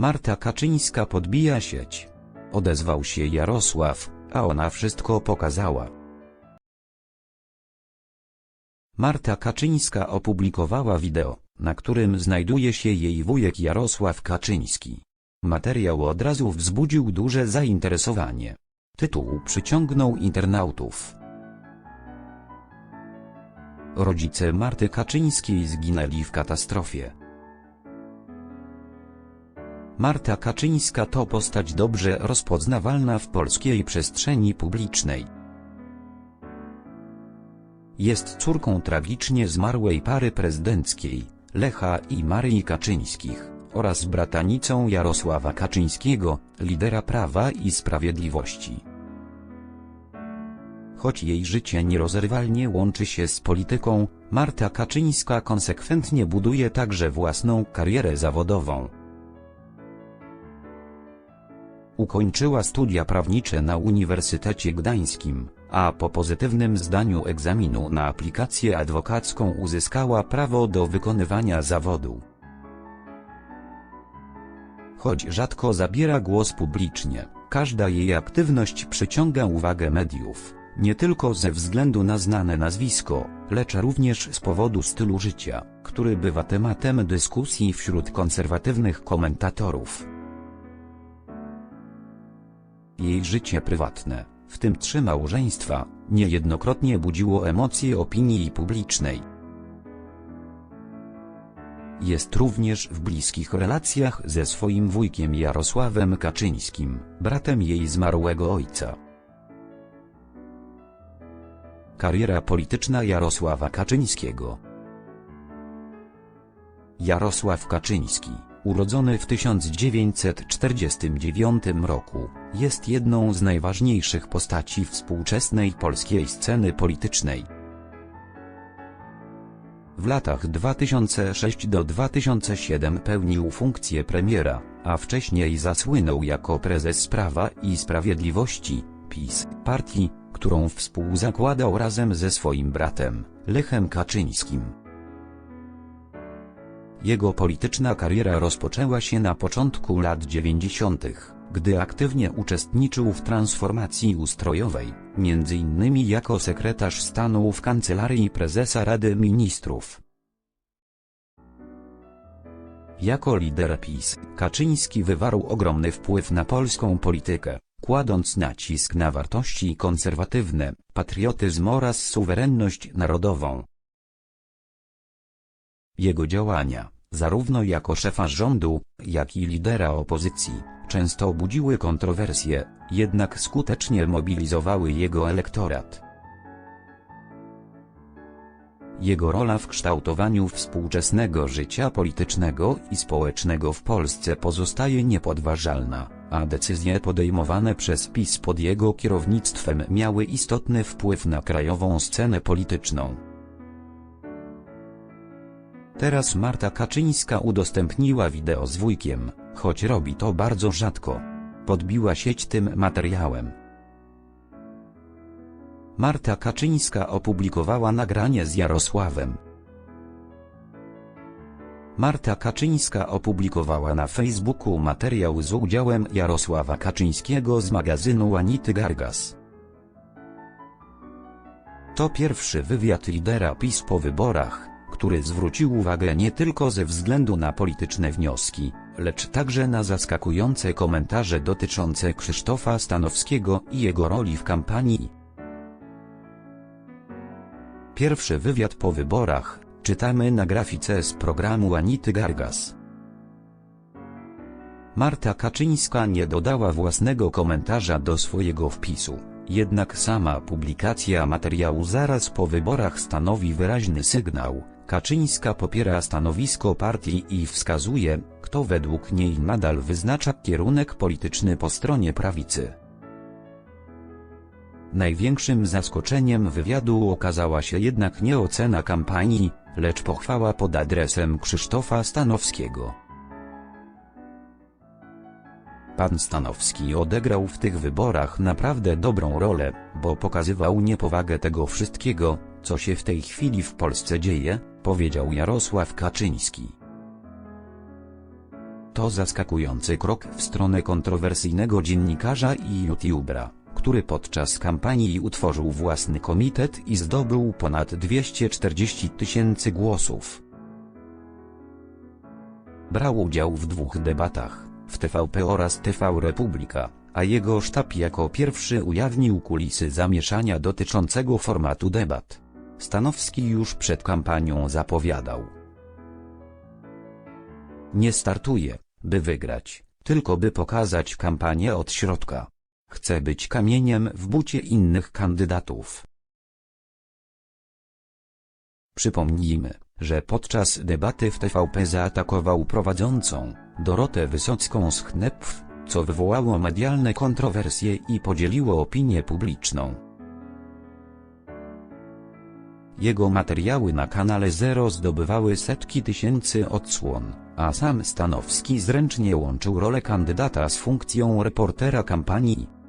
Marta Kaczyńska podbija sieć. Odezwał się Jarosław, a ona wszystko pokazała. Marta Kaczyńska opublikowała wideo, na którym znajduje się jej wujek Jarosław Kaczyński. Materiał od razu wzbudził duże zainteresowanie. Tytuł przyciągnął internautów. Rodzice Marty Kaczyńskiej zginęli w katastrofie. Marta Kaczyńska to postać dobrze rozpoznawalna w polskiej przestrzeni publicznej. Jest córką tragicznie zmarłej pary prezydenckiej, Lecha i Maryi Kaczyńskich, oraz bratanicą Jarosława Kaczyńskiego, lidera Prawa i Sprawiedliwości. Choć jej życie nierozerwalnie łączy się z polityką, Marta Kaczyńska konsekwentnie buduje także własną karierę zawodową. Ukończyła studia prawnicze na Uniwersytecie Gdańskim, a po pozytywnym zdaniu egzaminu na aplikację adwokacką uzyskała prawo do wykonywania zawodu. Choć rzadko zabiera głos publicznie, każda jej aktywność przyciąga uwagę mediów, nie tylko ze względu na znane nazwisko, lecz również z powodu stylu życia, który bywa tematem dyskusji wśród konserwatywnych komentatorów. Jej życie prywatne, w tym trzy małżeństwa, niejednokrotnie budziło emocje opinii publicznej. Jest również w bliskich relacjach ze swoim wujkiem Jarosławem Kaczyńskim, bratem jej zmarłego ojca. Kariera polityczna Jarosława Kaczyńskiego Jarosław Kaczyński, urodzony w 1949 roku, jest jedną z najważniejszych postaci współczesnej polskiej sceny politycznej. W latach 2006 do 2007 pełnił funkcję premiera, a wcześniej zasłynął jako prezes Prawa i Sprawiedliwości, PiS, partii, którą współzakładał razem ze swoim bratem, Lechem Kaczyńskim. Jego polityczna kariera rozpoczęła się na początku lat 90., gdy aktywnie uczestniczył w transformacji ustrojowej, innymi jako sekretarz stanu w Kancelarii Prezesa Rady Ministrów. Jako lider PiS, Kaczyński wywarł ogromny wpływ na polską politykę, kładąc nacisk na wartości konserwatywne, patriotyzm oraz suwerenność narodową. Jego działania, zarówno jako szefa rządu, jak i lidera opozycji, często budziły kontrowersje, jednak skutecznie mobilizowały jego elektorat. Jego rola w kształtowaniu współczesnego życia politycznego i społecznego w Polsce pozostaje niepodważalna, a decyzje podejmowane przez PiS pod jego kierownictwem miały istotny wpływ na krajową scenę polityczną. Teraz Marta Kaczyńska udostępniła wideo z wujkiem, choć robi to bardzo rzadko. Podbiła sieć tym materiałem. Marta Kaczyńska opublikowała nagranie z Jarosławem. Marta Kaczyńska opublikowała na Facebooku materiał z udziałem Jarosława Kaczyńskiego z magazynu Anity Gargas. To pierwszy wywiad lidera PiS po wyborach, który zwrócił uwagę nie tylko ze względu na polityczne wnioski, lecz także na zaskakujące komentarze dotyczące Krzysztofa Stanowskiego i jego roli w kampanii. Pierwszy wywiad po wyborach, czytamy na grafice z programu Anity Gargas. Marta Kaczyńska nie dodała własnego komentarza do swojego wpisu, jednak sama publikacja materiału zaraz po wyborach stanowi wyraźny sygnał, Kaczyńska popiera stanowisko partii i wskazuje, kto według niej nadal wyznacza kierunek polityczny po stronie prawicy. Największym zaskoczeniem wywiadu okazała się jednak nie ocena kampanii, lecz pochwała pod adresem Krzysztofa Stanowskiego. Pan Stanowski odegrał w tych wyborach naprawdę dobrą rolę, bo pokazywał niepowagę tego wszystkiego, co się w tej chwili w Polsce dzieje, powiedział Jarosław Kaczyński. To zaskakujący krok w stronę kontrowersyjnego dziennikarza i youtubera, który podczas kampanii utworzył własny komitet i zdobył ponad 240 tysięcy głosów. Brał udział w dwóch debatach, w TVP oraz TV Republika, a jego sztab jako pierwszy ujawnił kulisy zamieszania dotyczącego formatu debat. Stanowski już przed kampanią zapowiadał. Nie startuje, by wygrać, tylko by pokazać kampanię od środka. Chcę być kamieniem w bucie innych kandydatów. Przypomnijmy, że podczas debaty w TVP zaatakował prowadzącą, Dorotę Wysocką z Knepf, co wywołało medialne kontrowersje i podzieliło opinię publiczną. Jego materiały na kanale Zero zdobywały setki tysięcy odsłon, a sam Stanowski zręcznie łączył rolę kandydata z funkcją reportera kampanii.